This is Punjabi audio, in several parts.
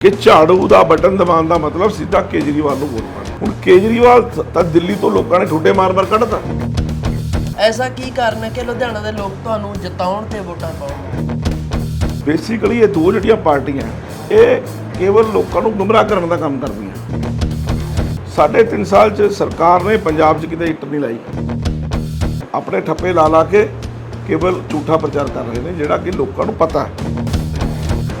ਕਿ ਝਾੜੂ ਦਾ ਬਟਨ ਦਬਾਉਣ ਦਾ ਮਤਲਬ ਸਿੱਧਾ ਕੇਜਰੀਵਾਲ ਨੂੰ ਵੋਟ ਪਾਣੀ ਹੁਣ ਕੇਜਰੀਵਾਲ ਤਾਂ ਦਿੱਲੀ ਤੋਂ ਲੋਕਾਂ ਨੇ ਠੁੱਡੇ ਮਾਰ-ਮਾਰ ਕੱਢਤਾ। ਐਸਾ ਕੀ ਕਾਰਨ ਹੈ ਕਿ ਲੁਧਿਆਣਾ ਦੇ ਲੋਕ ਤੁਹਾਨੂੰ ਜਿਤਾਉਣ ਤੇ ਵੋਟਾਂ ਪਾਉਣ? ਬੇਸਿਕਲੀ ਇਹ ਦੋ ਜਿਹੜੀਆਂ ਪਾਰਟੀਆਂ ਇਹ ਕੇਵਲ ਲੋਕਾਂ ਨੂੰ ਗੁੰਮਰਾਹ ਕਰਨ ਦਾ ਕੰਮ ਕਰਦੀਆਂ। ਸਾਢੇ ਤਿੰਨ ਸਾਲ ਚ ਸਰਕਾਰ ਨੇ ਪੰਜਾਬ 'ਚ ਕਿਤੇ ਇੱਟ ਨਹੀਂ ਲਾਈ। ਆਪਣੇ ਠੱਪੇ ਲਾ ਲਾ ਕੇ ਕੇਵਲ ਝੂਠਾ ਪ੍ਰਚਾਰ ਕਰ ਰਹੇ ਨੇ ਜਿਹੜਾ ਕਿ ਲੋਕਾਂ ਨੂੰ ਪਤਾ ਹੈ।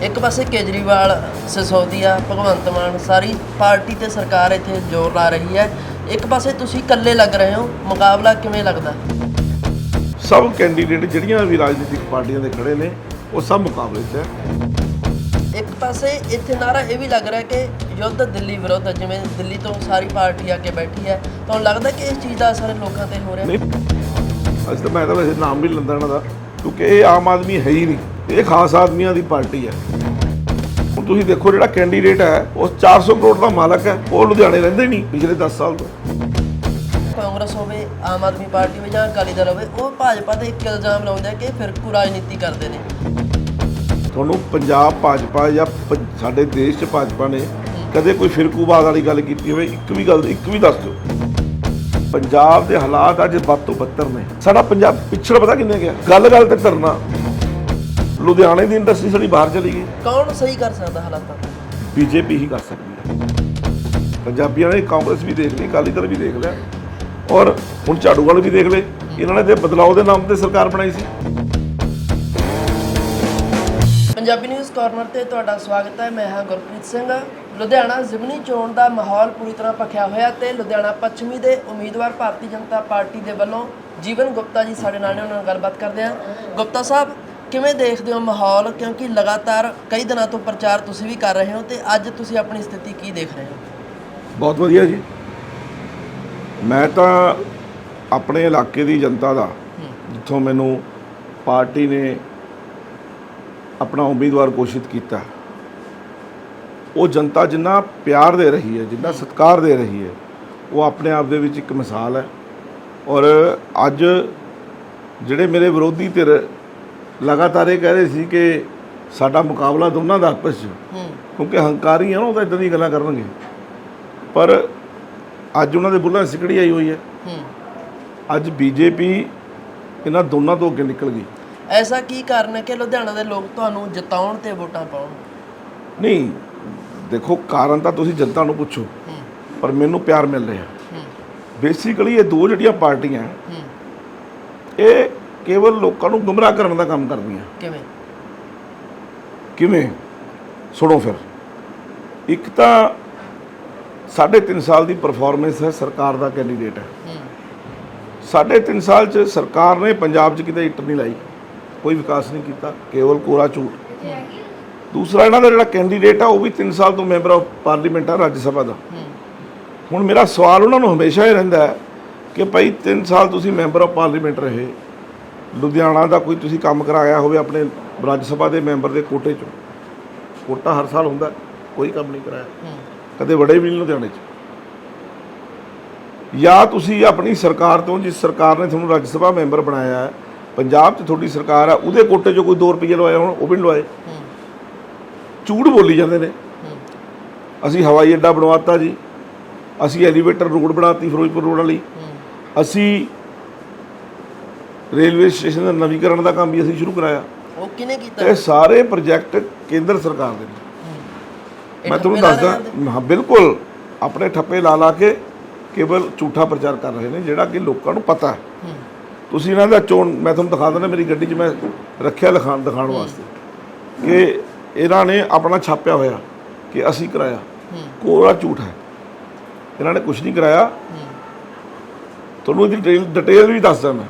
ਇੱਕ ਪਾਸੇ ਕੇਜਰੀਵਾਲ ਸਿਸੋਦੀਆ ਭਗਵੰਤ ਮਾਨ ਸਾਰੀ ਪਾਰਟੀ ਤੇ ਸਰਕਾਰ ਇੱਥੇ ਜ਼ੋਰ ਲਾ ਰਹੀ ਹੈ। ਇੱਕ ਪਾਸੇ ਤੁਸੀਂ ਇਕੱਲੇ ਲੱਗ ਰਹੇ ਹੋ ਮੁਕਾਬਲਾ ਕਿਵੇਂ ਲੱਗਦਾ? ਸਭ ਕੈਂਡੀਡੇਟ ਜਿਹੜੀਆਂ ਵੀ ਰਾਜਨੀਤਿਕ ਪਾਰਟੀਆਂ ਦੇ ਖੜੇ ਨੇ ਉਹ ਸਭ ਮੁਕਾਬਲੇ 'ਚ ਹੈ। ਇੱਕ ਪਾਸੇ ਇੱਥੇ ਨਾਰਾ ਇਹ ਵੀ ਲੱਗ ਰਿਹਾ ਕਿ ਯੁੱਧ ਦਿੱਲੀ ਵਿਰੁੱਧ ਹੈ। ਜਿਵੇਂ ਦਿੱਲੀ ਤੋਂ ਸਾਰੀ ਪਾਰਟੀ ਆ ਕੇ ਬੈਠੀ ਹੈ ਤੁਹਾਨੂੰ ਲੱਗਦਾ ਕਿ ਇਸ ਚੀਜ਼ ਦਾ ਅਸਰ ਲੋਕਾਂ ਤੇ ਹੋ ਰਿਹਾ? ਨਹੀਂ। ਅੱਜ ਤਾਂ ਮੈਂ ਤਾਂ ਵੈਸੇ ਨਾਮ ਵੀ ਨੀ ਲੈਂਦਾ ਇਹਨਾਂ ਦਾ ਕਿਉਂਕਿ ਇਹ ਆਮ ਆਦਮੀ ਹੈ ਹੀ ਨਹੀਂ। ਇਹ ਖਾਸ ਆਦਮੀਆਂ ਦੀ ਪਾਰਟੀ ਹੈ। ਹੁਣ ਤੁਸੀਂ ਦੇਖੋ ਜਿਹੜਾ ਕੈਂਡੀਡੇਟ ਹੈ ਉਹ 400 ਕਰੋੜ ਦਾ ਮਾਲਕ ਹੈ ਉਹ ਲੁਧਿਆਣੇ ਰਹਿੰਦੇ ਨਹੀਂ ਪਿਛਲੇ 10 ਸਾਲ ਤੋਂ। ਕਾਂਗਰਸ ਹੋਵੇ ਆਮ ਆਦਮੀ ਪਾਰਟੀ ਹੋਵੇ ਜਾਂ ਅਕਾਲੀ ਦਲ ਹੋਵੇ ਉਹ ਭਾਜਪਾ ਤੇ ਇੱਕ ਇਲਜ਼ਾਮ ਲਾਉਂਦੇ ਕਿ ਫਿਰਕੂ ਰਾਜਨੀਤੀ ਕਰਦੇ ਨੇ। ਤੁਹਾਨੂੰ ਪੰਜਾਬ ਭਾਜਪਾ ਜਾਂ ਸਾਡੇ ਦੇਸ਼ 'ਚ ਭਾਜਪਾ ਨੇ ਕਦੇ ਕੋਈ ਫਿਰਕੂਵਾਦ ਵਾਲੀ ਗੱਲ ਕੀਤੀ ਹੋਵੇ ਇੱਕ ਵੀ ਗੱਲ ਇੱਕ ਵੀ ਦੱਸ ਦਿਓ। ਪੰਜਾਬ ਦੇ ਹਾਲਾਤ ਅੱਜ ਵੱਧ ਤੋਂ ਬੱਤਰ ਨੇ ਸਾਡਾ ਪੰਜਾਬ ਪਿਛੜ ਪਤਾ ਕਿੰਨੇ ਗਿਆ ਗੱਲ ਗੱਲ ਤੇ ਧਰਨਾ। ਲੁਧਿਆਣੇ ਦੀ ਇੰਡਸਟਰੀ ਸਾਡੀ ਬਾਹਰ ਚਲੀ ਗਈ। ਕੌਣ ਸਹੀ ਕਰ ਸਕਦਾ ਹਾਲਾਤਾਂ ਨੂੰ ਬੀਜੇਪੀ ਹੀ ਕਰ ਸਕਦੀ ਹੈ। ਪੰਜਾਬੀਆਂ ਨੇ ਕਾਂਗਰਸ ਵੀ ਦੇਖ ਲਈ ਅਕਾਲੀ ਦਲ ਵੀ ਦੇਖ ਲਿਆ। ਔਰ ਹੁਣ ਝਾੜੂ ਵਾਲੇ ਵੀ ਦੇਖ ਲਏ। ਇਹਨਾਂ ਨੇ ਤੇ ਬਦਲਾਅ ਦੇ ਨਾਮ ਤੇ ਸਰਕਾਰ ਬਣਾਈ ਸੀ। ਪੰਜਾਬੀ ਨਿਊਜ਼ ਕਾਰਨਰ ਤੇ ਤੁਹਾਡਾ ਸਵਾਗਤ ਹੈ। ਮੈਂ ਹਾਂ ਗੁਰਪ੍ਰੀਤ ਸਿੰਘ। ਲੁਧਿਆਣਾ ਜ਼ਿਮਨੀ ਚੋਣ ਦਾ ਮਾਹੌਲ ਪੂਰੀ ਤਰ੍ਹਾਂ ਭਖਿਆ ਹੋਇਆ ਤੇ ਲੁਧਿਆਣਾ ਪੱਛਮੀ ਦੇ ਉਮੀਦਵਾਰ ਭਾਰਤੀ ਜਨਤਾ ਪਾਰਟੀ ਦੇ ਵੱਲੋਂ ਜੀਵਨ ਗੁਪਤਾ ਜੀ ਸਾਡੇ ਨਾਲ ਨੇ ਉਹਨਾਂ ਨਾਲ ਗੱਲਬਾਤ ਕਰਦੇ ਹਾਂ। ਗੁਪਤਾ ਸਾਹਿਬ ਕਿਵੇਂ ਦੇਖਦੇ ਹੋ ਮਾਹੌਲ? ਕਿਉਂਕਿ ਲਗਾਤਾਰ ਕਈ ਦਿਨਾਂ ਤੋਂ ਪ੍ਰਚਾਰ ਤੁਸੀਂ ਵੀ ਕਰ ਰਹੇ ਹੋ ਤੇ ਅੱਜ ਤੁਸੀਂ ਆਪਣੀ ਸਥਿਤੀ ਕੀ ਦੇਖ ਰਹੇ ਹੋ? ਬਹੁਤ ਵਧੀਆ ਜੀ। ਮੈਂ ਤਾਂ ਆਪਣੇ ਇਲਾਕੇ ਦੀ ਜਨਤਾ ਦਾ, ਜਿੱਥੋਂ ਮੈਨੂੰ ਪਾਰਟੀ ਨੇ ਆਪਣਾ ਉਮੀਦਵਾਰ ਘੋਸ਼ਿਤ ਕੀਤਾ, ਉਹ ਜਨਤਾ ਜਿੰਨਾ ਪਿਆਰ ਦੇ ਰਹੀ ਹੈ, ਜਿੰਨਾ ਸਤਿਕਾਰ ਦੇ ਰਹੀ ਹੈ, ਉਹ ਆਪਣੇ ਆਪ ਦੇ ਵਿੱਚ ਇੱਕ ਮਿਸਾਲ ਹੈ। ਔਰ ਅੱਜ ਜਿਹੜੇ ਮੇਰੇ ਵਿਰੋਧੀ ਧਿਰ ਲਗਾਤਾਰ ਇਹ ਕਹਿ ਰਹੇ ਸੀ ਕਿ ਸਾਡਾ ਮੁਕਾਬਲਾ ਦੋਨਾਂ ਦਾ ਆਪਸ 'ਚ। ਹੂੰ। ਕਿਉਂਕਿ ਹੰਕਾਰੀ ਆ ਨਾ ਉਹ ਤਾਂ ਇਦਾਂ ਦੀ ਗੱਲਾਂ ਕਰਨਗੇ। ਪਰ ਅੱਜ ਉਹਨਾਂ ਦੇ ਬੁੱਲਾਂ ਸਿਕੜੀ ਆਈ ਹੋਈ ਹੈ। ਹੂੰ। ਅੱਜ ਬੀਜੇਪੀ ਇਹਨਾਂ ਦੋਨਾਂ ਤੋਂ ਅੱਗੇ ਨਿਕਲ ਗਈ। ਐਸਾ ਕੀ ਕਾਰਨ ਹੈ ਕਿ ਲੁਧਿਆਣਾ ਦੇ ਲੋਕ ਤੁਹਾਨੂੰ ਜਿਤਾਉਣ ਤੇ ਵੋਟਾਂ ਪਾਉਣ? ਨਹੀਂ ਦੇਖੋ ਕਾਰਨ ਤਾਂ ਤੁਸੀਂ ਜਨਤਾ ਨੂੰ ਪੁੱਛੋ। ਪਰ ਮੈਨੂੰ ਪਿਆਰ ਮਿਲ ਰਿਹਾ। ਬੇਸਿਕਲੀ ਇਹ ਦੋ ਜਿਹੜੀਆਂ ਪਾਰਟੀਆਂ ਇਹ ਕੇਵਲ ਲੋਕਾਂ ਨੂੰ ਗੁੰਮਰਾਹ ਕਰਨ ਦਾ ਕੰਮ ਕਰਦੀਆਂ। ਕਿਵੇਂ? ਕਿਵੇਂ? ਸੁਣੋ ਫਿਰ। ਇੱਕ ਤਾਂ ਸਾਢੇ ਤਿੰਨ ਸਾਲ ਦੀ ਪਰਫਾਰਮੈਂਸ ਹੈ ਸਰਕਾਰ ਦਾ ਕੈਂਡੀਡੇਟ ਹੈ। ਹੂੰ। ਸਾਢੇ ਤਿੰਨ ਸਾਲ ਚ ਸਰਕਾਰ ਨੇ ਪੰਜਾਬ 'ਚ ਕਿਤੇ ਇੱਟ ਨਹੀਂ ਲਾਈ। ਕੋਈ ਵਿਕਾਸ ਨਹੀਂ ਕੀਤਾ ਕੇਵਲ ਕੋਰਾ ਝੂਠ। ਦੂਸਰਾ ਇਹਨਾਂ ਦਾ ਜਿਹੜਾ ਕੈਂਡੀਡੇਟ ਆ ਉਹ ਵੀ 3 ਸਾਲ ਤੋਂ ਮੈਂਬਰ ਆਫ ਪਾਰਲੀਮੈਂਟ ਆ ਰਾਜ ਸਭਾ ਦਾ। ਹੂੰ। ਹੁਣ ਮੇਰਾ ਸਵਾਲ ਉਹਨਾਂ ਨੂੰ ਹਮੇਸ਼ਾ ਇਹ ਰਹਿੰਦਾ ਹੈ ਕਿ ਭਾਈ 3 ਸਾਲ ਤੁਸੀਂ ਮੈਂਬਰ ਆਫ ਪਾਰਲੀਮੈਂਟ ਰਹੇ ਲੁਧਿਆਣਾ ਦਾ ਕੋਈ ਤੁਸੀਂ ਕੰਮ ਕਰਾਇਆ ਹੋਵੇ ਆਪਣੇ ਰਾਜ ਸਭਾ ਦੇ ਮੈਂਬਰ ਦੇ ਕੋਟੇ 'ਚੋਂ। ਕੋਟਾ ਹਰ ਸਾਲ ਹੁੰਦਾ ਕੋਈ ਕੰਮ ਨਹੀਂ ਕਰਾਇਆ। ਹੂੰ। ਕਦੇ ਵੜੇ ਵੀ ਨਹੀਂ ਲੁਧਿਆਣੇ 'ਚ। ਜਾਂ ਤੁਸੀਂ ਆਪਣੀ ਸਰਕਾਰ ਤੋਂ ਜਿਸ ਸਰਕਾਰ ਨੇ ਤੁਹਾਨੂੰ ਰਾਜ ਸਭਾ ਮੈਂਬਰ ਬਣਾਇਆ ਹੈ ਪੰਜਾਬ 'ਚ ਤੁਹਾਡੀ ਸਰਕਾਰ ਆ ਉਹਦੇ ਕੋਟੇ 'ਚੋਂ ਕੋਈ 2 ਰੁਪਏ ਲਵਾਏ ਹੋਣ ਉਹ ਵੀ ਨਹੀਂ ਲਵਾਏ। ਹੂੰ। ਝੂਠ ਬੋਲੀ ਜਾਂਦੇ ਨੇ। ਹੂੰ। ਅਸੀਂ ਹਵਾਈ ਅੱਡਾ ਬਣਵਾਤਾ ਜੀ। ਅਸੀਂ ਐਲੀਵੇਟਰ ਰੋਡ ਬਣਾਤੀ ਫਿਰੋਜ਼ਪੁਰ ਰੋਡ ਵਾਲੀ। ਹੂੰ। ਅਸੀਂ ਰੇਲਵੇ ਸਟੇਸ਼ਨ ਦਾ ਨਵੀਕਰਨ ਦਾ ਕੰਮ ਵੀ ਅਸੀਂ ਸ਼ੁਰੂ ਕਰਾਇਆ। ਉਹ ਕਿਨੇ ਕੀਤਾ? ਇਹ ਸਾਰੇ ਪ੍ਰੋਜੈਕਟ ਕੇਂਦਰ ਸਰਕਾਰ ਦੇ ਨੇ। ਮੈਂ ਤੁਹਾਨੂੰ ਦੱਸਦਾ ਹਾਂ ਬਿਲਕੁਲ। ਆਪਣੇ ਠੱਪੇ ਲਾ ਲਾ ਕੇ ਕੇਵਲ ਝੂਠਾ ਪ੍ਰਚਾਰ ਕਰ ਰਹੇ ਨੇ ਜਿਹੜਾ ਕਿ ਲੋਕਾਂ ਨੂੰ ਪਤਾ ਹੈ। ਤੁਸੀਂ ਇਹਨਾਂ ਦਾ ਚੋਣ ਮੈਂ ਤੁਹਾਨੂੰ ਦਿਖਾ ਦਿੰਦਾ ਮੇਰੀ ਗੱਡੀ 'ਚ ਮੈਂ ਰੱਖਿਆ ਲਿਖਾਣ ਦਿਖਾਉਣ ਵਾਸਤੇ ਕਿ ਇਹਨਾਂ ਨੇ ਆਪਣਾ ਛਾਪਿਆ ਹੋਇਆ ਕਿ ਅਸੀਂ ਕਰਾਇਆ। ਕੋਰਾ ਝੂਠ ਹੈ। ਇਹਨਾਂ ਨੇ ਕੁਝ ਨਹੀਂ ਕਰਾਇਆ। ਤੁਹਾਨੂੰ ਇਹਦੀ ਡਿਟੇਲ ਵੀ ਦੱਸਦਾ ਮੈਂ।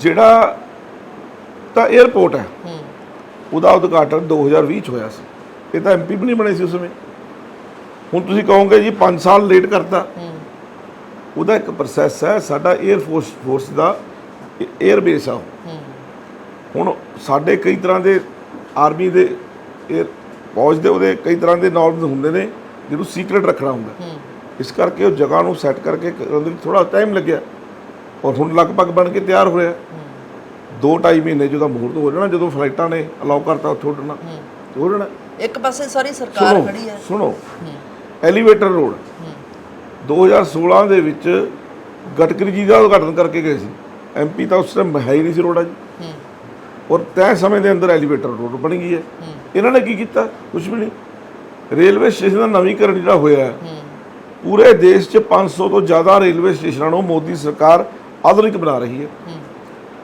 ਜਿਹੜਾ ਤਾਂ 에어ਪੋਰਟ ਹੈ। ਉਹਦਾ ਉਦਘਾਟਨ 2020 ਚ ਹੋਇਆ ਸੀ। ਇਹ ਤਾਂ ਐਮਪੀ ਵੀ ਨਹੀਂ ਬਣੇ ਸੀ ਉਸ ਸਮੇਂ। ਹੁਣ ਤੁਸੀਂ ਕਹੋਗੇ ਜੀ 5 ਸਾਲ ਲੇਟ ਕਰਤਾ। ਉਹਦਾ ਇੱਕ ਪ੍ਰੋਸੈਸ ਹੈ ਸਾਡਾ 에ਅਰ ਫੋਰਸ ਫੋਰਸ ਦਾ 에ਅਰ ਬੇਸ ਆ ਹੁਣ ਸਾਡੇ ਕਈ ਤਰ੍ਹਾਂ ਦੇ ਆਰਮੀ ਦੇ 에ਅਰ ਫੌਜ ਦੇ ਉਹਦੇ ਕਈ ਤਰ੍ਹਾਂ ਦੇ ਨਾਰਮਸ ਹੁੰਦੇ ਨੇ ਜਿਹਨੂੰ ਸੀਕ੍ਰੀਟ ਰੱਖਣਾ ਹੁੰਦਾ। ਇਸ ਕਰਕੇ ਉਹ ਜਗ੍ਹਾ ਨੂੰ ਸੈੱਟ ਕਰਕੇ ਕਰਨ ਥੋੜਾ ਟਾਈਮ ਲੱਗਿਆ। ਔਰ ਹੁਣ ਲਗਭਗ ਬਣ ਕੇ ਤਿਆਰ ਹੋਇਆ ਦੋ ਢਾਈ ਮਹੀਨੇ ਜਦੋਂ ਮਹੂਰਤ ਹੋ ਜਾਣਾ ਜਦੋਂ ਫਲਾਈਟਾਂ ਨੇ ਅਲਾਉ ਕਰਤਾ ਉੱਥੇ ਉੱਡਣਾ ਉੱਡਣਾ ਇੱਕ ਪਾਸੇ ਸਾਰੀ ਸਰਕਾਰ ਖੜੀ ਹੈ। ਸੁਣੋ। Elevator road. ਹੂੰ। 2016 ਦੇ ਵਿੱਚ ਗਟਕਰੀ ਜੀ ਦਾ ਉਦਘਾਟਨ ਕਰਕੇ ਗਏ ਸੀ। ਐਮਪੀ ਤਾਂ ਉਸ ਟਾਈਮ ਹੈ ਹੀ ਨਹੀਂ ਸੀ ਰੋਡਾ ਜੀ ਔਰ ਤੈਅ ਸਮੇਂ ਦੇ ਅੰਦਰ ਐਲੀਵੇਟਰ ਰੋਡ ਬਣ ਗਈ ਹੈ। ਇਹਨਾਂ ਨੇ ਕੀ ਕੀਤਾ? ਕੁਝ ਵੀ ਨਹੀਂ। ਰੇਲਵੇ ਸਟੇਸ਼ਨ ਦਾ ਨਵੀਕਰਨ ਜਿਹੜਾ ਹੋਇਆ ਪੂਰੇ ਦੇਸ਼ 'ਚ 500 ਤੋਂ ਜ਼ਿਆਦਾ ਰੇਲਵੇ ਸਟੇਸ਼ਨਾਂ ਨੂੰ ਮੋਦੀ ਸਰਕਾਰ ਆਧੁਨਿਕ ਬਣਾ ਰਹੀ ਹੈ।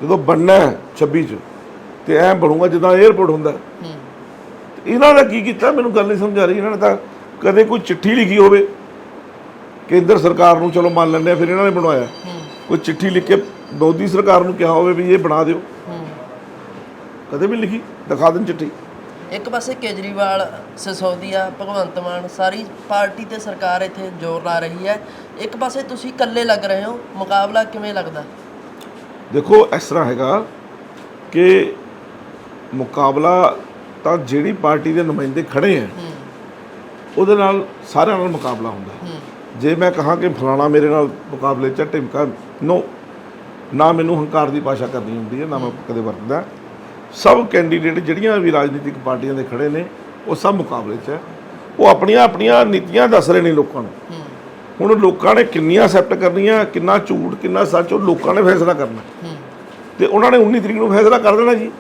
ਜਦੋਂ ਬਣਨਾ ਹੈ 26 ਚ, ਤੇ ਐ ਬਣੂਗਾ ਜਿੱਦਾਂ 에어ਪੋਰਟ ਹੁੰਦਾ ਇਹਨਾਂ ਦਾ ਕੀ ਕੀਤਾ? ਮੈਨੂੰ ਗੱਲ ਨਹੀਂ ਸਮਝ ਆ ਰਹੀ। ਇਹਨਾਂ ਨੇ ਤਾਂ ਕਦੇ ਕੋਈ ਚਿੱਠੀ ਲਿਖੀ ਹੋਵੇ। ਕੇਂਦਰ ਸਰਕਾਰ ਨੂੰ ਚਲੋ ਮੰਨ ਲੈਂਦੇ ਆ ਫਿਰ ਇਹਨਾਂ ਨੇ ਬਣਵਾਇਆ। ਕੋਈ ਚਿੱਠੀ ਲਿਖ ਕੇ ਮੋਦੀ ਸਰਕਾਰ ਨੂੰ ਕਿਹਾ ਹੋਵੇ ਵੀ ਇਹ ਬਣਾ ਦਿਓ। ਕਦੇ ਵੀ ਲਿਖੀ, ਦਿਖਾ ਦੇਣ ਚਿੱਠੀ। ਇੱਕ ਪਾਸੇ ਕੇਜਰੀਵਾਲ ਸਿਸੋਦੀਆ ਭਗਵੰਤ ਮਾਨ ਸਾਰੀ ਪਾਰਟੀ ਤੇ ਸਰਕਾਰ ਇੱਥੇ ਜ਼ੋਰ ਲਾ ਰਹੀ ਹੈ। ਇੱਕ ਪਾਸੇ ਤੁਸੀਂ ਇਕੱਲੇ ਲੱਗ ਰਹੇ ਹੋ ਮੁਕਾਬਲਾ ਕਿਵੇਂ ਲੱਗਦਾ? ਦੇਖੋ ਇਸ ਤਰ੍ਹਾਂ ਹੈਗਾ ਕਿ ਮੁਕਾਬਲਾ ਤਾਂ ਜਿਹੜੀ ਪਾਰਟੀ ਦੇ ਨੁਮਾਇੰਦੇ ਖੜੇ ਆ ਉਹਦੇ ਨਾਲ ਸਾਰਿਆਂ ਨਾਲ ਮੁਕਾਬਲਾ ਹੁੰਦਾ। ਜੇ ਮੈਂ ਕਹਾਂ ਕਿ ਫਲਾਣਾ ਮੇਰੇ ਨਾਲ ਮੁਕਾਬਲੇ ਚ ਢਿਮਕਾ ਨੋ ਨਾ ਮੈਨੂੰ ਹੰਕਾਰ ਦੀ ਭਾਸ਼ਾ ਕਰਨੀ ਹੁੰਦੀ ਹੈ ਨਾ ਮੈਂ ਕਦੇ ਵਰਤਦਾ। ਸਭ ਕੈਂਡੀਡੇਟ ਜਿਹੜੀਆਂ ਵੀ ਰਾਜਨੀਤਿਕ ਪਾਰਟੀਆਂ ਦੇ ਖੜੇ ਨੇ ਉਹ ਸਭ ਮੁਕਾਬਲੇ 'ਚ ਹੈ। ਉਹ ਆਪਣੀਆਂ ਆਪਣੀਆਂ ਨੀਤੀਆਂ ਦੱਸ ਰਹੇ ਨੇ ਲੋਕਾਂ ਨੂੰ। ਹੁਣ ਲੋਕਾਂ ਨੇ ਕਿੰਨੀਆਂ ਅਸੈਪਟ ਕਰਨੀਆਂ ਕਿੰਨਾ ਝੂਠ ਕਿੰਨਾ ਸੱਚ ਉਹ ਲੋਕਾਂ ਨੇ ਫੈਸਲਾ ਕਰਨਾ। ਤੇ ਉਹਨਾਂ ਨੇ 19 ਤਰੀਕ ਨੂੰ ਫੈਸਲਾ ਕਰ ਦੇਣਾ ਜੀ।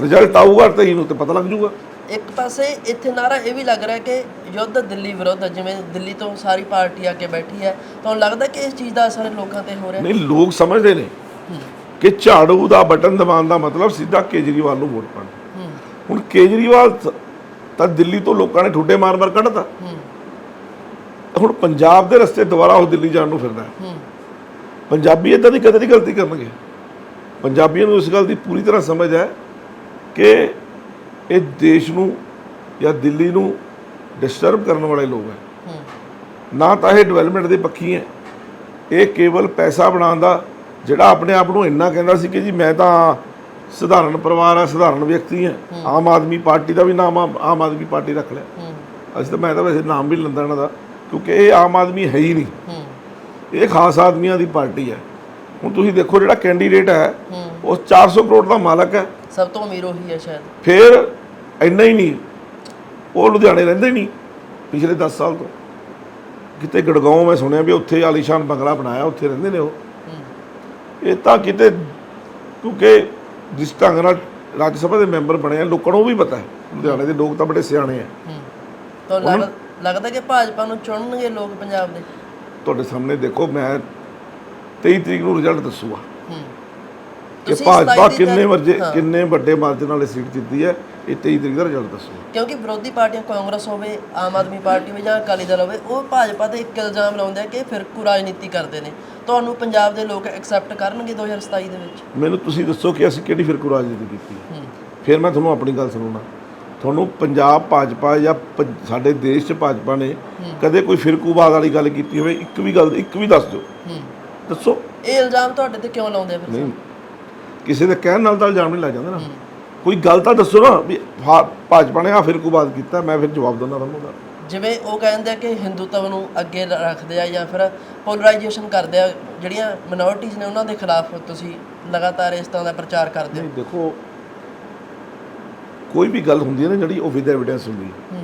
ਰਿਜ਼ਲਟ ਆਊਗਾ ਤੇ ਇਹਨੂੰ ਤੇ ਪਤਾ ਲੱਗ ਜਾਊਗਾ। ਇੱਕ ਪਾਸੇ ਇੱਥੇ ਨਾਰਾ ਇਹ ਵੀ ਲੱਗ ਰਿਹਾ ਕਿ ਯੁੱਧ ਦਿੱਲੀ ਵਿਰੁੱਧ ਜਿਵੇਂ ਦਿੱਲੀ ਤੋਂ ਸਾਰੀ ਪਾਰਟੀ ਆ ਕੇ ਬੈਠੀ ਹੈ ਤੁਹਾਨੂੰ ਲੱਗਦਾ ਕਿ ਇਸ ਚੀਜ਼ ਦਾ ਅਸਰ ਲੋਕਾਂ ਤੇ ਹੋ ਰਿਹਾ ਨਹੀਂ ਲੋਕ ਸਮਝਦੇ ਨੇ। ਕਿ ਝਾੜੂ ਦਾ ਬਟਨ ਦਬਾਉਣ ਦਾ ਮਤਲਬ ਸਿੱਧਾ ਕੇਜਰੀਵਾਲ ਨੂੰ ਵੋਟ ਪਾਉਣਾ। ਹੁਣ ਕੇਜਰੀਵਾਲ ਤਾਂ ਦਿੱਲੀ ਤੋਂ ਲੋਕਾਂ ਨੇ ਠੁੱਡੇ ਮਾਰ-ਮਾਰ ਕੱਢਤਾ। ਹੂੰ ਹੁਣ ਪੰਜਾਬ ਦੇ ਰਸਤੇ ਦੁਬਾਰਾ ਉਹ ਦਿੱਲੀ ਜਾਣ ਨੂੰ ਫਿਰਦਾ। ਹੈ। ਪੰਜਾਬੀ ਇਦਾਂ ਦੀ ਕਦੇ ਨਹੀਂ ਗਲਤੀ ਕਰਨਗੇ। ਪੰਜਾਬੀਆਂ ਨੂੰ ਇਸ ਗੱਲ ਦੀ ਪੂਰੀ ਤਰ੍ਹਾਂ ਸਮਝ ਹੈ ਕਿ ਇਹ ਦੇਸ਼ ਨੂੰ ਜਾਂ ਦਿੱਲੀ ਨੂੰ ਡਿਸਟਰਬ ਕਰਨ ਵਾਲੇ ਲੋਕ ਹੈ। ਨਾ ਤਾਂ ਇਹ ਡਿਵੈਲਪਮੈਂਟ ਦੇ ਪੱਖੀ ਹੈ। ਇਹ ਕੇਵਲ ਪੈਸਾ ਬਣਾਉਣ ਦਾ ਜਿਹੜਾ ਆਪਣੇ ਆਪ ਨੂੰ ਇੰਨਾ ਕਹਿੰਦਾ ਸੀ ਕਿ ਜੀ ਮੈਂ ਤਾਂ ਸਧਾਰਨ ਪਰਿਵਾਰ ਆ ਸਧਾਰਨ ਵਿਅਕਤੀ ਹਾਂ। ਆਮ ਆਦਮੀ ਪਾਰਟੀ ਦਾ ਵੀ ਨਾਮ ਆ- ਆਮ ਆਦਮੀ ਪਾਰਟੀ ਰੱਖ ਲਿਆ। ਅਸੀਂ ਤਾਂ ਮੈਂ ਤਾਂ ਵੈਸੇ ਨਾਮ ਵੀ ਲੈਂਦਾ ਇਹਨਾਂ ਦਾ ਕਿਉਂਕਿ ਇਹ ਆਮ ਆਦਮੀ ਹੈ ਹੀ ਨਹੀਂ। ਇਹ ਖਾਸ ਆਦਮੀਆਂ ਦੀ ਪਾਰਟੀ ਹੈ ਹੁਣ ਤੁਸੀਂ ਦੇਖੋ ਜਿਹੜਾ ਕੈਂਡੀਡੇਟ ਹੈ ਉਹ 400 ਕਰੋੜ ਦਾ ਮਾਲਕ ਹੈ। ਸਭ ਤੋਂ ਅਮੀਰ ਉਹੀ ਹੈ ਸ਼ਾਇਦ। ਫਿਰ ਇੰਨਾ ਹੀ ਨਹੀਂ ਉਹ ਲੁਧਿਆਣੇ ਰਹਿੰਦੇ ਨਹੀਂ ਪਿਛਲੇ 10 ਸਾਲ ਤੋਂ। ਕਿਤੇ ਗੜਗਾਉਂ ਮੈਂ ਸੁਣਿਆ ਵੀ ਉੱਥੇ ਆਲੀਸ਼ਾਨ ਬੰਗਲਾ ਬਣਾਇਆ ਉੱਥੇ ਰਹਿੰਦੇ ਨੇ ਉਹ। ਇਹ ਤਾਂ ਕਿਤੇ ਕਿਉਂਕਿ ਜਿਸ ਢੰਗ ਨਾਲ ਰਾਜ ਸਭਾ ਦੇ ਮੈਂਬਰ ਬਣੇ ਆ ਲੋਕਾਂ ਨੂੰ ਵੀ ਪਤਾ ਹੈ। ਲੁਧਿਆਣੇ ਦੇ ਲੋਕ ਤਾਂ ਬੜੇ ਸਿਆਣੇ ਆ। ਲੱਗ- ਲੱਗਦਾ ਕਿ ਭਾਜਪਾ ਨੂੰ ਚੁਣਨਗੇ ਲੋਕ ਪੰਜਾਬ ਦੇ। ਤੁਹਾਡੇ ਸਾਹਮਣੇ ਦੇਖੋ ਮੈਂ 23 ਤਰੀਕ ਨੂੰ ਰਿਜ਼ਲਟ ਦੱਸੂਗਾ। ਹੂੰ। ਕਿ ਤੁਸੀਂ ਭਾਜਪਾ 27 ਦੀ ਕਿੰਨੇ ਵਰਜੇ ਹਾਂ। ਕਿੰਨੇ ਵੱਡੇ ਮਾਰਜਨ ਨਾਲ ਇਹ ਸੀਟ ਜਿੱਤੀ ਹੈ। ਇਹ 23 ਤਰੀਕ ਦਾ ਰਿਜ਼ਲਟ ਦੱਸੂਗਾ ਕਿਉਂਕਿ ਵਿਰੋਧੀ ਪਾਰਟੀਆਂ ਕਾਂਗਰਸ ਹੋਵੇ ਆਮ ਆਦਮੀ ਪਾਰਟੀ ਹੋਵੇ ਜਾਂ ਅਕਾਲੀ ਦਲ ਹੋਵੇ ਉਹ ਭਾਜਪਾ ਤੇ ਇੱਕ ਇਲਜ਼ਾਮ ਲਾਉਂਦੇ ਆ ਕਿ ਫਿਰਕੂ ਰਾਜਨੀਤੀ ਕਰਦੇ ਨੇ। ਤੁਹਾਨੂੰ ਪੰਜਾਬ ਦੇ ਲੋਕ ਐਕਸੈਪਟ ਕਰਨਗੇ 2027 ਦੇ ਵਿੱਚ? ਮੈਨੂੰ ਤੁਸੀਂ ਦੱਸੋ ਕਿ ਅਸੀਂ ਕਿਹੜੀ ਫਿਰਕੂ ਰਾਜਨੀਤੀ ਕੀਤੀ ਫਿਰ ਮੈਂ ਤੁਹਾਨੂੰ ਆਪਣੀ ਗੱਲ ਸੁਣਾਉਣਾ। ਤੁਹਾਨੂੰ ਪੰਜਾਬ ਭਾਜਪਾ ਜਾਂ ਸਾਡੇ ਦੇਸ਼ 'ਚ ਭਾਜਪਾ ਨੇ ਕਦੇ ਕੋਈ ਫਿਰਕੂਵਾਦ ਵਾਲੀ ਗੱਲ ਕੀਤੀ ਹੋਵੇ ਇੱਕ ਵੀ ਗੱਲ ਇੱਕ ਵੀ ਦੱਸ ਦਿਓ। ਦੱਸੋ। ਇਹ ਇਲਜ਼ਾਮ ਤੁਹਾਡੇ ਤੇ ਕਿਉਂ ਲਾਉਂਦੇ ਫਿਰ? ਕਿਸੇ ਦੇ ਕਹਿਣ ਨਾਲ ਤਾਂ ਇਲਜ਼ਾਮ ਨਹੀਂ ਲੱਗ ਜਾਂਦਾ ਨਾ। ਕੋਈ ਗੱਲ ਤਾਂ ਦੱਸੋ ਨਾ ਵੀ ਭਾ- ਭਾਜਪਾ ਨੇ ਆ ਫਿਰਕੂਵਾਦ ਕੀਤਾ ਮੈਂ ਫਿਰ ਜਵਾਬ ਦਿੰਦਾ ਤੁਹਾਨੂੰ। ਉਹਦਾ ਜਿਵੇਂ ਉਹ ਕਹਿੰਦੇ ਕਿ ਹਿੰਦੂਤਵ ਨੂੰ ਅੱਗੇ ਲ- ਰੱਖਦੇ ਆ ਜਾਂ ਫਿਰ ਪੋਲਰਾਈਜੇਸ਼ਨ ਕਰਦੇ ਆ ਜਿਹੜੀਆਂ ਮਿਨੋਰਿਟੀਜ਼ ਨੇ ਉਹਨਾਂ ਦੇ ਖਿਲਾਫ ਤੁਸੀਂ ਲਗਾਤਾਰ ਇਸ ਤਰ੍ਹਾਂ ਦਾ ਪ੍ਰਚਾਰ ਕਰਦੇ ਹੋ? ਨਹੀਂ ਦੇਖੋ ਕੋਈ ਵੀ ਗੱਲ ਹੁੰਦੀ ਹੈ ਨਾ ਜਿਹੜੀ ਉਹ ਵਿਦ ਐਵੀਡੈਂਸ ਹੁੰਦੀ ਹੈ। ਹੂੰ।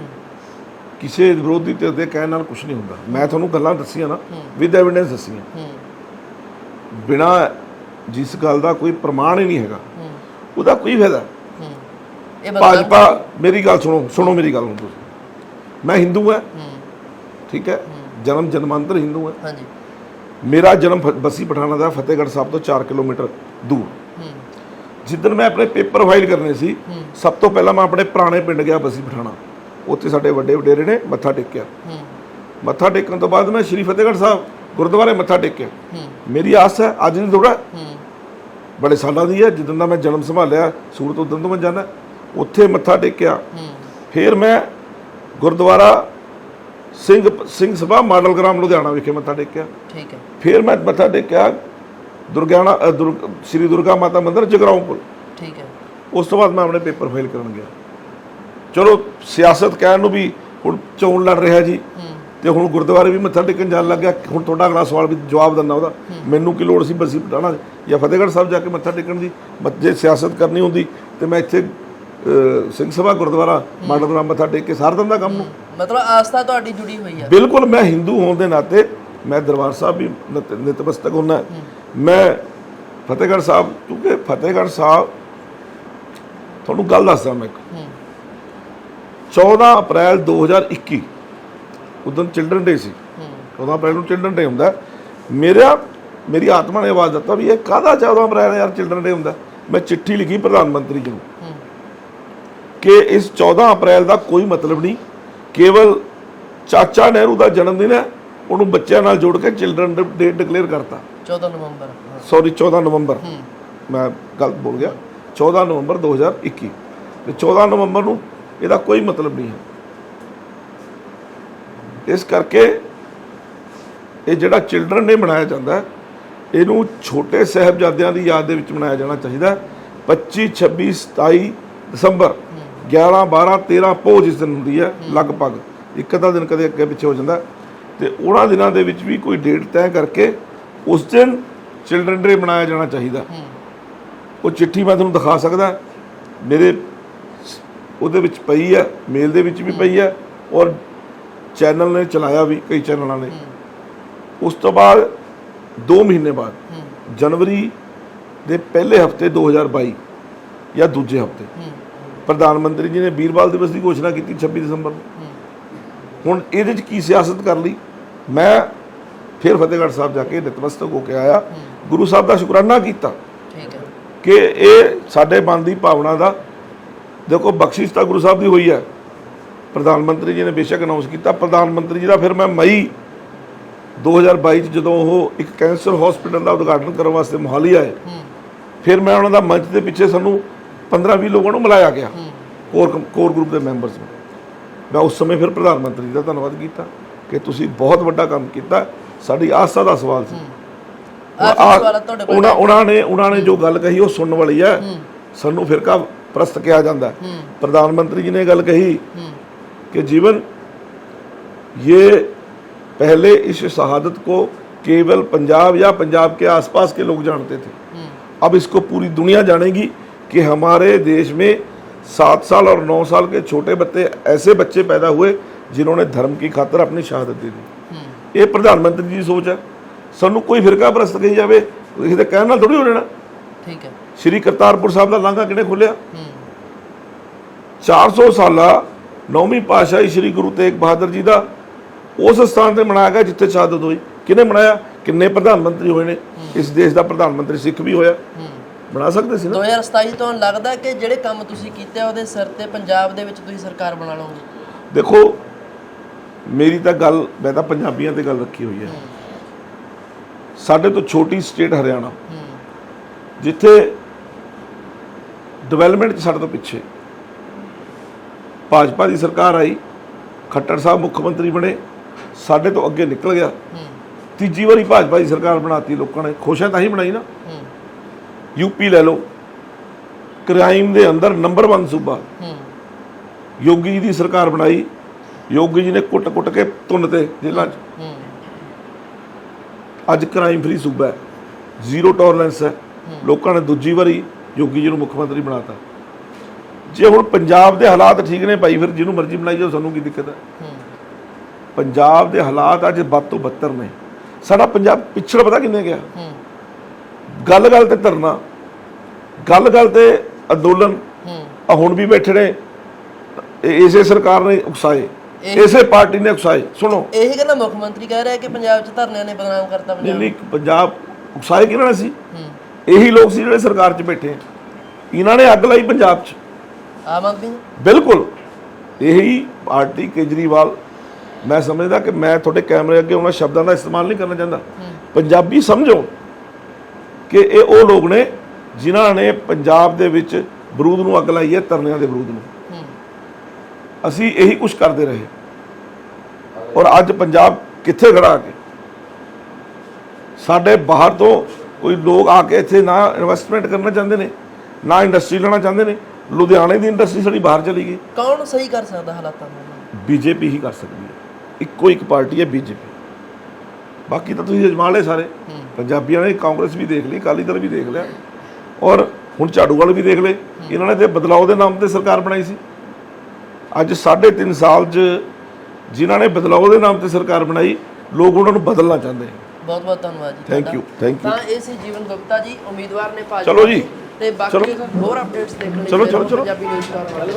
ਕਿਸੇ ਵਿਰੋਧੀ ਤੇ ਉਹਦੇ ਕਹਿਣ ਨਾਲ ਕੁਝ ਨਹੀਂ ਹੁੰਦਾ। ਮੈਂ ਤੁਹਾਨੂੰ ਗੱਲਾਂ ਦੱਸੀਆਂ ਨਾ ਵਿਦ ਐਵੀਡੈਂਸ ਦੱਸੀਆਂ। ਹੂੰ। ਬਿਨਾ ਜਿਸ ਗੱਲ ਦਾ ਕੋਈ ਪ੍ਰਮਾਣ ਹੀ ਨਹੀਂ ਹੈਗਾ। ਹੂੰ। ਉਹਦਾ ਕੋਈ ਫਾਇਦਾ? ਇਹ ਭਾਜਪਾ ਮੇਰੀ ਗੱਲ ਸੁਣੋ ਸੁਣੋ ਮੇਰੀ ਗੱਲ ਹੁਣ ਤੁਸੀਂ। ਮੈਂ ਹਿੰਦੂ ਹਾਂ। ਠੀਕ ਹੈ? ਜਨਮ ਜਨਮਾਂਤਰ ਹਿੰਦੂ ਹਾਂ। ਹਾਂਜੀ। ਮੇਰਾ ਜਨਮ ਫ- ਬੱਸੀ ਪਠਾਣਾ ਦਾ ਫਤਿਹਗੜ੍ਹ ਸਾਹਿਬ ਤੋਂ 4 ਕਿਲੋਮੀਟਰ ਦੂਰ। ਜਿੱਦਣ ਮੈਂ ਆਪਣੇ ਪੇਪਰ ਫਾਈਲ ਕਰਨੇ ਸੀ ਸਭ ਤੋਂ ਪਹਿਲਾਂ ਮੈਂ ਆਪਣੇ ਪੁਰਾਣੇ ਪਿੰਡ ਗਿਆ ਬੱਸੀ ਪਠਾਣਾ। ਉੱਥੇ ਸਾਡੇ ਵੱਡੇ ਵਡੇਰੇ ਨੇ ਮੱਥਾ ਟੇਕਿਆ। ਹੂੰ। ਮੱਥਾ ਟੇਕਣ ਤੋਂ ਬਾਅਦ ਮੈਂ ਸ਼੍ਰੀ ਫਤਿਹਗੜ੍ਹ ਸਾਹਿਬ ਗੁਰਦੁਆਰੇ ਮੱਥਾ ਟੇਕਿਆ। ਹੂੰ। ਮੇਰੀ ਆਸ ਹੈ ਅੱਜ ਦੀ ਥੋੜਾ ਹੂੰ। ਬੜੇ ਸਾਲਾਂ ਦੀ ਹੈ ਜਿੱਦਣ ਦਾ ਮੈਂ ਜਨਮ ਸੰਭਾਲਿਆ ਸੂਰਤ ਉਦੋਂ ਤੋਂ ਮੈਂ ਜਾਂਦਾ। ਉੱਥੇ ਮੱਥਾ ਟੇਕਿਆ। ਫਿਰ ਮੈਂ ਗੁਰਦੁਆਰਾ ਸਿੰਘ ਸਿੰਘ ਸਭਾ ਮਾਡਲ ਗ੍ਰਾਮ ਲੁਧਿਆਣਾ ਵਿਖੇ ਮੱਥਾ ਟੇਕਿਆ। ਠੀਕ ਹੈ। ਫਿਰ ਮੈਂ ਮੱਥਾ ਟੇਕਿਆ ਦੁਰਗਿਆਣਾ ਸ੍ਰੀ ਦੁਰਗਾ ਮਾਤਾ ਮੰਦਿਰ ਜਗਰਾਉਂ ਪੁਲ ਠੀਕ ਹੈ। ਉਸ ਤੋਂ ਬਾਅਦ ਮੈਂ ਆਪਣੇ ਪੇਪਰ ਫਾਈਲ ਕਰਨ ਗਿਆ। ਚਲੋ ਸਿਆਸਤ ਕਹਿਣ ਨੂੰ ਵੀ ਹੁਣ ਚੋਣ ਲੜ ਰਿਹਾ ਜੀ। ਤੇ ਹੁਣ ਗੁਰਦੁਆਰੇ ਵੀ ਮੱਥਾ ਟੇਕਣ ਜਾਣ ਲੱਗ ਗਿਆ। ਹੁਣ ਤੁਹਾਡਾ ਅਗਲਾ ਸਵਾਲ ਵੀ ਜਵਾਬ ਦਿੰਦਾ ਉਹਦਾ। ਮੈਨੂੰ ਕੀ ਲੋੜ ਸੀ ਬਸੀ ਪਟਾਣਾ ਜਾਂ ਫਤਿਹਗੜ੍ਹ ਸਾਹਿਬ ਜਾ ਕੇ ਮੱਥਾ ਟੇਕਣ ਦੀ? ਜੇ ਸਿਆਸਤ ਕਰਨੀ ਹੁੰਦੀ ਤੇ ਮੈਂ ਇੱਥੇ ਸਿੰਘ ਸਭਾ ਗੁਰਦੁਆਰਾ ਮਾਡਲ ਰਾਮ ਮੱਥਾ ਟੇਕ ਕੇ ਸਾਰ ਦਿੰਦਾ ਕੰਮ ਨੂੰ। ਮਤਲਬ ਆਸਥਾ ਤੁਹਾਡੀ ਜੁੜੀ ਹੋਈ ਹੈ ਬਿਲਕੁਲ ਮੈਂ ਹਿੰਦੂ ਹੋਣ ਦੇ ਨਾਤੇ ਮੈਂ ਦਰਬਾਰ ਸਾਹਿਬ ਵੀ ਨਤ- ਨਤਮਸਤਕ ਹੁੰਦਾ। ਮੈਂ ਫਤਿਹਗੜ੍ਹ ਸਾਹਿਬ ਕਿਉਂਕਿ ਫਤਿਹਗੜ੍ਹ ਸਾਹਿਬ ਤੁਹਾਨੂੰ ਗੱਲ ਦੱਸਦਾ ਮੈਂ ਇੱਕ। ਹੂੰ। 14 ਅਪ੍ਰੈਲ 2021 ਉਦੋਂ ਚਿਲਡਰਨ ਡੇ ਸੀ। ਹੂੰ। 14 ਅਪ੍ਰੈਲ ਨੂੰ ਚਿਲਡਰਨ ਡੇ ਹੁੰਦਾ। ਮੇਰਾ ਮੇਰੀ ਆਤਮਾ ਨੇ ਆਵਾਜ਼ ਦਿੱਤਾ ਵੀ ਇਹ ਕਾਹਦਾ 14 ਅਪ੍ਰੈਲ ਯਾਰ ਚਿਲਡਰਨ ਡੇ ਹੁੰਦਾ। ਮੈਂ ਚਿੱਠੀ ਲਿਖੀ ਪ੍ਰਧਾਨ ਮੰਤਰੀ ਜੀ ਨੂੰ। ਕਿ ਇਸ 14 ਅਪ੍ਰੈਲ ਦਾ ਕੋਈ ਮਤਲਬ ਨਹੀਂ। ਕੇਵਲ ਚਾਚਾ ਨਹਿਰੂ ਦਾ ਜਨਮ ਦਿਨ ਹੈ ਉਹਨੂੰ ਬੱਚਿਆਂ ਨਾਲ ਜੋੜ ਕੇ ਚਿਲਡਰਨ ਡੇ ਡਿਕਲੇਅਰ ਕਰਤਾ। 14 ਨਵੰਬਰ। ਸੌਰੀ 14 ਨਵੰਬਰ। ਮੈਂ ਗਲਤ ਬੋਲ ਗਿਆ। 14 ਨਵੰਬਰ 2021 ਤੇ 14 ਨਵੰਬਰ ਨੂੰ ਇਹਦਾ ਕੋਈ ਮਤਲਬ ਨਹੀਂ ਹੈ। ਇਸ ਕਰਕੇ ਇਹ ਜਿਹੜਾ ਚਿਲਡਰਨ ਡੇ ਮਨਾਇਆ ਜਾਂਦਾ ਇਹਨੂੰ ਛੋਟੇ ਸਾਹਿਬਜ਼ਾਦਿਆਂ ਦੀ ਯਾਦ ਦੇ ਵਿੱਚ ਮਨਾਇਆ ਜਾਣਾ ਚਾਹੀਦਾ ਹੈ। 25 26 27 ਦਸੰਬਰ 11 12 13 ਪੋਹ ਜਿਸ ਦਿਨ ਹੁੰਦੀ ਹੈ ਲਗਭਗ। ਇੱਕ ਅੱਧਾ ਦਿਨ ਕਦੇ ਅੱਗੇ ਪਿੱਛੇ ਹੋ ਜਾਂਦਾ। ਤੇ ਉਹਨਾਂ ਦਿਨਾਂ ਦੇ ਵਿੱਚ ਵੀ ਕੋਈ ਡੇਟ ਤੈਅ ਕਰਕੇ ਉਸ ਦਿਨ ਚਿਲਡਰਨ ਡੇ ਮਨਾਇਆ ਜਾਣਾ ਚਾਹੀਦਾ। ਉਹ ਚਿੱਠੀ ਮੈਂ ਤੁਹਾਨੂੰ ਦਿਖਾ ਸਕਦਾ। ਮੇਰੇ ਉਹਦੇ ਵਿੱਚ ਪਈ ਹੈ ਮੇਲ ਦੇ ਵਿੱਚ ਵੀ ਪਈ ਹੈ ਔਰ ਚੈਨਲ ਨੇ ਚਲਾਇਆ ਵੀ ਕਈ ਚੈਨਲਾਂ ਨੇ। ਉਸ ਤੋਂ ਬਾਅਦ 2 ਮਹੀਨੇ ਬਾਅਦ ਜਨਵਰੀ ਦੇ ਪਹਿਲੇ ਹਫ਼ਤੇ 2022 ਜਾਂ ਦੂਜੇ ਹਫ਼ਤੇ। ਪ੍ਰਧਾਨ ਮੰਤਰੀ ਜੀ ਨੇ ਵੀਰਵਾਲ ਦਿਵਸ ਦੀ ਘੋਸ਼ਣਾ ਕੀਤੀ 26 ਦਸੰਬਰ ਨੂੰ। ਹੁਣ ਇਹਦੇ 'ਚ ਕੀ ਸਿਆਸਤ ਕਰ ਲਈ? ਮੈਂ ਫਿਰ ਫਤਿਹਗੜ੍ਹ ਸਾਹਿਬ ਜਾ ਕੇ ਨਤਮਸਤਕ ਹੋ ਕੇ ਆਇਆ। ਗੁਰੂ ਸਾਹਿਬ ਦਾ ਸ਼ੁਕਰਾਨਾ ਕੀਤਾ ਕਿ ਇਹ ਸਾਡੇ ਮਨ ਦੀ ਭਾਵਨਾ ਦਾ ਦੇਖੋ ਬਖਸ਼ਿਸ਼ ਤਾਂ ਗੁਰੂ ਸਾਹਿਬ ਦੀ ਹੋਈ ਹੈ। ਪ੍ਰਧਾਨ ਮੰਤਰੀ ਜੀ ਨੇ ਬੇਸ਼ੱਕ ਅਨਾਉਂਸ ਕੀਤਾ। ਪ੍ਰਧਾਨ ਮੰਤਰੀ ਜੀ ਦਾ ਫਿਰ ਮੈਂ ਮਈ 2022 ਚ ਜਦੋਂ ਉਹ ਇੱਕ ਕੈਂਸਰ ਹਸਪੀਟਲ ਦਾ ਉਦਘਾਟਨ ਕਰਨ ਵਾਸਤੇ ਮੋਹਾਲੀ ਆਏ ਫਿਰ ਮੈਂ ਉਹਨਾਂ ਦਾ ਮੰਚ ਦੇ ਪਿੱਛੇ ਸਾਨੂੰ 15-20 ਲੋਕਾਂ ਨੂੰ ਮਿਲਾਇਆ ਗਿਆ ਹੂੰ ਕੋਰ ਕੋਰ ਗਰੁੱਪ ਦੇ ਮੈਂਬਰਸ ਨੂੰ ਮੈਂ ਉਸ ਸਮੇਂ ਫਿਰ ਪ੍ਰਧਾਨ ਮੰਤਰੀ ਜੀ ਦਾ ਧੰਨਵਾਦ ਕੀਤਾ ਕਿ ਤੁਸੀਂ ਬਹੁਤ ਵੱਡਾ ਕੰਮ ਕੀਤਾ ਸਾਡੀ ਆਸਾ ਦਾ ਸਵਾਲ ਸੀ ਆਖਰੀ ਸਵਾਲ ਹੈ ਤੁਹਾਡੇ ਕੋਲ ਉਹਨਾਂ ਉਹਨਾਂ ਨੇ ਉਹਨਾਂ ਨੇ ਜੋ ਗੱਲ ਕਹੀ ਉਹ ਸੁਣਨ ਵਾਲੀ ਹੈ ਸਾਨੂੰ ਫਿਰਕਾ ਪ੍ਰਸਤ ਕਿਹਾ ਜਾਂਦਾ ਹੈ। ਹੂੰ प्रधानमंत्री मंत्री जी ने गल कही ਹੂੰ कि जीवन ये पहले इस शहादत को केवल पंजाब या पंजाब के आसपास के लोग जानते थे ਹੂੰ अब इसको पूरी दुनिया जानेगी कि हमारे देश में सात साल और नौ साल के छोटे बच्चे ऐसे बच्चे पैदा हुए जिन्होंने धर्म की खातर अपनी शहादत दे दी ਹੂੰ ਇਹ ਪ੍ਰਧਾਨ ਮੰਤਰੀ ਦੀ ਸੋਚ ਹੈ ਸਾਨੂੰ ਕੋਈ ਫਿਰਕਾ ਪ੍ਰਸਤ ਕਹੀ ਜਾਵੇ ਕਿਸੇ ਦੇ ਕਹਿਣ ਨਾਲ ਥੋੜੀ ਹੋ ਜਾਣਾ ਠੀਕ ਹੈ ਸ਼੍ਰੀ ਕਰਤਾਰਪੁਰ ਸਾਹਿਬ ਦਾ ਲਾਂਘਾ ਕਿਹਨੇ ਖੋਲਿਆ ਹੂੰ 400 ਸਾਲਾ ਨੌਵੀਂ ਪਾਤਸ਼ਾਹੀ ਸ੍ਰੀ ਗੁਰੂ ਤੇਗ ਬਹਾਦਰ ਜੀ ਦਾ ਉਸ ਸਥਾਨ ਤੇ ਮਨਾਇਆ ਗਿਆ ਜਿੱਥੇ ਸ਼ਹਾਦਤ ਹੋਈ ਕਿਹਨੇ ਮਨਾਇਆ ਕਿੰਨੇ ਪ੍ਰਧਾਨ ਮੰਤਰੀ ਹੋਏ ਨੇ ਇਸ ਦੇਸ਼ ਦਾ ਪ੍ਰਧਾਨ ਮੰਤਰੀ ਸਿੱਖ ਵੀ ਹੋਇਆ ਹੂੰ ਬਣਾ ਸਕਦੇ ਸੀ ਨਾ? 2027 ਤੋਂ ਲੱਗਦਾ ਕਿ ਜਿਹੜੇ ਕੰਮ ਤੁਸੀਂ ਕੀਤੇ ਉਹਦੇ ਸਿਰ ਤੇ ਪੰਜਾਬ ਦੇ ਵਿੱਚ ਤੁਸੀਂ ਸਰਕਾਰ ਬਣਾ ਲਓਗੇ। ਦੇਖੋ ਮੇਰੀ ਤਾਂ ਗੱਲ ਮੈਂ ਤਾਂ ਪੰਜਾਬੀਆਂ ਤੇ ਗੱਲ ਰੱਖੀ ਹੋਈ ਹੈ। ਸਾਡੇ ਤੋਂ ਛੋਟੀ ਸਟੇਟ ਹਰਿਆਣਾ। ਜਿੱਥੇ ਡਿਵੈਲਪਮੈਂਟ 'ਚ ਸਾਡੇ ਤੋਂ ਪਿੱਛੇ। ਭਾਜਪਾ ਦੀ ਸਰਕਾਰ ਆਈ ਖੱਟਰ ਸਾਹਿਬ ਮੁੱਖ ਮੰਤਰੀ ਬਣੇ ਸਾਡੇ ਤੋਂ ਅੱਗੇ ਨਿਕਲ ਗਿਆ। ਤੀਜੀ ਵਾਰੀ ਭਾਜਪਾ ਦੀ ਸਰਕਾਰ ਬਣਾਤੀ ਲੋਕਾਂ ਨੇ। ਖੁਸ਼ ਹੈ ਤਾਂ ਹੀ ਬਣਾਈ ਨਾ। ਹੂੰ। ਯੂਪੀ ਲੈ ਲਓ। ਕ੍ਰਾਈਮ ਦੇ ਅੰਦਰ ਨੰਬਰ 1 ਸੂਬਾ। ਯੋਗੀ ਜੀ ਦੀ ਸਰਕਾਰ ਬਣਾਈ। ਯੋਗੀ ਜੀ ਨੇ ਕੁੱਟ-ਕੁੱਟ ਕੇ ਤੁੰਨ ਤੇ ਜੇਲ੍ਹਾਂ 'ਚ। ਅੱਜ ਕ੍ਰਾਈਮ ਫ੍ਰੀ ਸੂਬਾ ਹੈ। ਜ਼ੀਰੋ ਟੋਲਰੈਂਸ ਹੈ। ਲੋਕਾਂ ਨੇ ਦੂਜੀ ਵਾਰੀ ਯੋਗੀ ਜੀ ਨੂੰ ਮੁੱਖ ਮੰਤਰੀ ਬਣਾਤਾ। ਜੇ ਹੁਣ ਪੰਜਾਬ ਦੇ ਹਾਲਾਤ ਠੀਕ ਨੇ ਭਾਈ ਫਿਰ ਜਿਹਨੂੰ ਮਰਜ਼ੀ ਬਣਾਈ ਜਾਓ ਸਾਨੂੰ ਕੀ ਦਿੱਕਤ ਹੈ? ਪੰਜਾਬ ਦੇ ਹਾਲਾਤ ਅੱਜ ਵੱਧ ਤੋਂ ਬੱਤਰ ਨੇ। ਸਾਡਾ ਪੰਜਾਬ ਪਿਛੜ ਪਤਾ ਕਿੰਨੇ ਗਿਆ? ਹੂੰ। ਗੱਲ-ਗੱਲ ਤੇ ਧਰਨਾ। ਗੱਲ-ਗੱਲ ਤੇ ਅੰਦੋਲਨ ਆ ਹੁਣ ਵੀ ਬੈਠੇ ਨੇ। ਇਸੇ ਸਰਕਾਰ ਨੇ ਉਕਸਾਏ। ਇਸੇ ਪਾਰਟੀ ਨੇ ਉਕਸਾਏ। ਸੁਣੋ। ਇਹੀ ਕਹਿੰਦਾ ਮੁੱਖ ਮੰਤਰੀ ਕਹਿ ਰਿਹਾ ਕਿ ਪੰਜਾਬ 'ਚ ਧਰਨਿਆਂ ਨੇ ਬਦਨਾਮ ਕਰਤਾ ਪੰਜਾਬ। ਨਹੀਂ ਪੰਜਾਬ ਉਕਸਾਏ ਕਿਹਨਾਂ ਨੇ ਸੀ? ਇਹੀ ਲੋਕ ਸੀ ਜਿਹੜੇ ਸਰਕਾਰ 'ਚ ਬੈਠੇ। ਇਹਨਾਂ ਨੇ ਅੱਗ ਲਾਈ ਪੰਜਾਬ 'ਚ। ਆਮ ਆਦਮੀ? ਬਿਲਕੁਲ। ਇਹੀ ਪਾਰਟੀ ਕੇਜਰੀਵਾਲ ਮੈਂ ਸਮਝਦਾ ਕਿ ਮੈਂ ਤੁਹਾਡੇ ਕੈਮਰੇ ਅੱਗੇ ਉਹਨਾਂ ਸ਼ਬਦਾਂ ਦਾ ਇਸਤੇਮਾਲ ਨਹੀਂ ਕਰਨਾ ਚਾਹੁੰਦਾ। ਪੰਜਾਬੀ ਸਮਝੋ ਕਿ ਇਹ ਉਹ ਲੋਕ ਨੇ ਜਿਨ੍ਹਾਂ ਨੇ ਪੰਜਾਬ ਦੇ ਵਿੱਚ ਬਰੂਦ ਨੂੰ ਅੱਗ ਲਾਈ ਹੈ ਧਰਨਿਆਂ ਦੇ ਬਰੂਦ ਨੂੰ। ਅਸੀਂ ਇਹੀ ਕੁਝ ਕਰਦੇ ਰਹੇ। ਔਰ ਅੱਜ ਪੰਜਾਬ ਕਿੱਥੇ ਖੜਾ ਕੇ ਸਾਡੇ ਬਾਹਰ ਤੋਂ ਕੋਈ ਲੋਕ ਆ ਕੇ ਇੱਥੇ ਨਾ ਇਨਵੈਸਟਮੈਂਟ ਕਰਨਾ ਚਾਹੁੰਦੇ ਨੇ ਨਾ ਇੰਡਸਟਰੀ ਲੈਣਾ ਚਾਹੁੰਦੇ ਨੇ। ਲੁਧਿਆਣੇ ਦੀ ਇੰਡਸਟਰੀ ਸਾਡੀ ਬਾਹਰ ਚਲੀ ਗਈ। ਕੌਣ ਸਹੀ ਕਰ ਸਕਦਾ ਹਾਲਾਤਾਂ ਨੂੰ ਬੀਜੇਪੀ ਹੀ ਕਰ ਸਕਦੀ ਹੈ। ਇੱਕੋ ਇੱਕ ਪਾਰਟੀ ਹੈ ਬੀਜੇਪੀ। ਬਾਕੀ ਤਾਂ ਤੁਸੀਂ ਅਜਮਾ ਲਏ ਸਾਰੇ। ਪੰਜਾਬੀਆਂ ਨੇ ਕਾਂਗਰਸ ਵੀ ਦੇਖ ਲਈ ਅਕਾਲੀ ਦਲ ਵੀ ਦੇਖ ਲਿਆ। ਔਰ ਹੁਣ ਝਾੜੂ ਵਾਲੇ ਵੀ ਦੇਖ ਲਏ ਇਹਨਾਂ ਨੇ ਤੇ ਬਦਲਾਅ ਦੇ ਨਾਮ ਤੇ ਸਰਕਾਰ ਬਣਾਈ ਸੀ ਅੱਜ 3.5 ਸਾਲ 'ਚ ਜਿਨ੍ਹਾਂ ਨੇ ਬਦਲਾਅ ਦੇ ਨਾਮ ਤੇ ਸਰਕਾਰ ਬਣਾਈ ਲੋਕ ਉਹਨਾਂ ਨੂੰ ਬਦਲਣਾ ਚਾਹੁੰਦੇ ਬਹੁਤ ਬਹੁਤ ਧੰਨਵਾਦ ਜੀ ਤੁਹਾਡਾ। you, thank you. ਤਾਂ ਇਹ ਸੀ ਜੀਵਨ ਗੁਪਤਾ ਜੀ ਉਮੀਦਵਾਰ ਨੇ ਭਾਜਪਾ ਚਲੋ ਜੀ। ਤੇ ਬਾਕੀ ਹੋਰ ਅਪਡੇਟਸ ਦੇਖਣ ਲਈ ਚਲੋ, ਚਲੋ, ਚਲੋ। Punjabi news channel